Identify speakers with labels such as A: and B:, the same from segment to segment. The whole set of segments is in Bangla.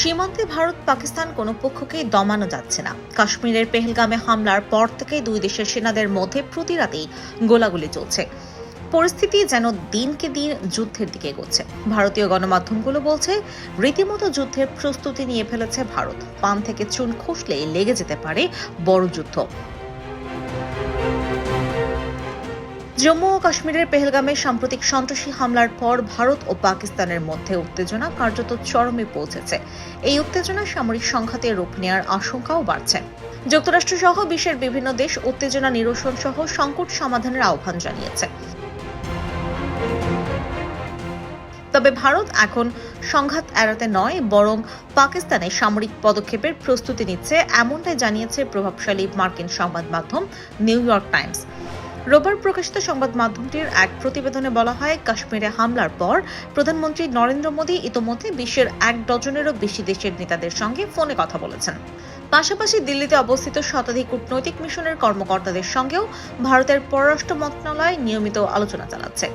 A: সীমান্তে ভারত পাকিস্তান কোনো পক্ষকেই দমানো যাচ্ছে না। কাশ্মীরের পেহেলগামে হামলার পর থেকেই দুই দেশের সেনাদের মধ্যে প্রতি রাতেই গোলাগুলি চলছে। পরিস্থিতি যেন দিনকে দিন যুদ্ধের দিকে এগোচ্ছে। ভারতীয় গণমাধ্যমগুলো বলছে, রীতিমতো যুদ্ধের প্রস্তুতি নিয়ে ফেলেছে ভারত। পান থেকে চুন খসলেই লেগে যেতে পারে বড় যুদ্ধ। জম্মু ও কাশ্মীরের পেহেলগামে সাম্প্রতিক সন্ত্রাসী হামলার পর ভারত ও পাকিস্তানের মধ্যে উত্তেজনা কার্যত চরমে পৌঁছেছে। এই উত্তেজনা সামরিক সংঘাতে রূপ নেওয়ার আশঙ্কাও বাড়ছে। যুক্তরাষ্ট্র সহ বিশ্বের বিভিন্ন দেশ উত্তেজনা নিরসন সহ সংকট সমাধানের আহ্বান জানিয়েছে। তবে ভারত এখন সংঘাত এড়াতে নয়, বরং পাকিস্তানে সামরিক পদক্ষেপের প্রস্তুতি নিচ্ছে, এমনটাই জানিয়েছে প্রভাবশালী মার্কিন সংবাদ মাধ্যম নিউ ইয়র্ক টাইমস। রোববার প্রকাশিত সংবাদ মাধ্যমটির এক প্রতিবেদনে বলা হয়, কাশ্মীরে হামলার পর প্রধানমন্ত্রী নরেন্দ্র মোদী ইতোমধ্যে বিশ্বের এক ডজনেরও বেশি দেশের নেতাদের সঙ্গে ফোনে কথা বলেছেন। পাশাপাশি দিল্লিতে অবস্থিত শতাধিক কূটনৈতিক মিশনের কর্মকর্তাদের সঙ্গেও ভারতের পররাষ্ট্র মন্ত্রণালয় নিয়মিত আলোচনা চালাচ্ছে।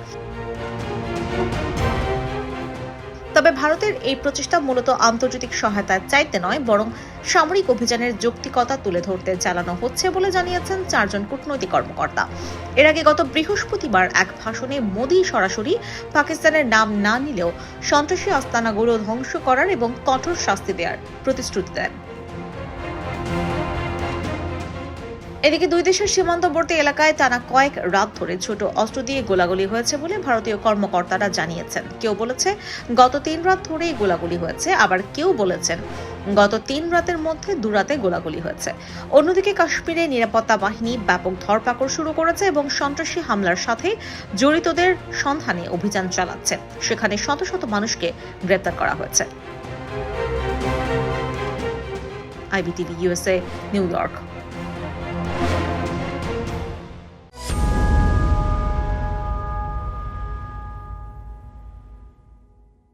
A: তবে ভারতের এই প্রচেষ্টা মূলত আন্তর্জাতিক সহায়তার চাইতে নয়, বরং সামরিক অভিযানের যৌক্তিকতা তুলে ধরতে চালানো হচ্ছে বলে জানিয়েছেন চারজন কূটনৈতিক কর্মকর্তা। এর আগে গত বৃহস্পতিবার এক ভাষণে মোদী সরাসরি পাকিস্তানের নাম না নিলেও সন্ত্রাসী আস্তানাগুলো ধ্বংস করার এবং কঠোর শাস্তি দেওয়ার প্রতিশ্রুতি দেন। এদিকে দুই দেশের সীমান্তবর্তী এলাকায় টানা কয়েক রাত ধরে ছোট অস্ত্র দিয়ে গোলাগুলি হয়েছে বলে ভারতীয় কর্মকর্তারা জানিয়েছেন। কেউ বলেছে, গত তিন রাত ধরেই গোলাগুলি হয়েছে, আবার কেউ বলেছেন, গত তিন রাতের মধ্যে দু রাতে গোলাগুলি হয়েছে। অন্যদিকে কাশ্মীরে নিরাপত্তা বাহিনী ব্যাপক ধরপাকড় শুরু করেছে এবং সন্ত্রাসী হামলার সাথে জড়িতদের সন্ধানে অভিযান চালাচ্ছে। সেখানে শত শত মানুষকে গ্রেপ্তার করা হয়েছে। IBTV, USA, New York.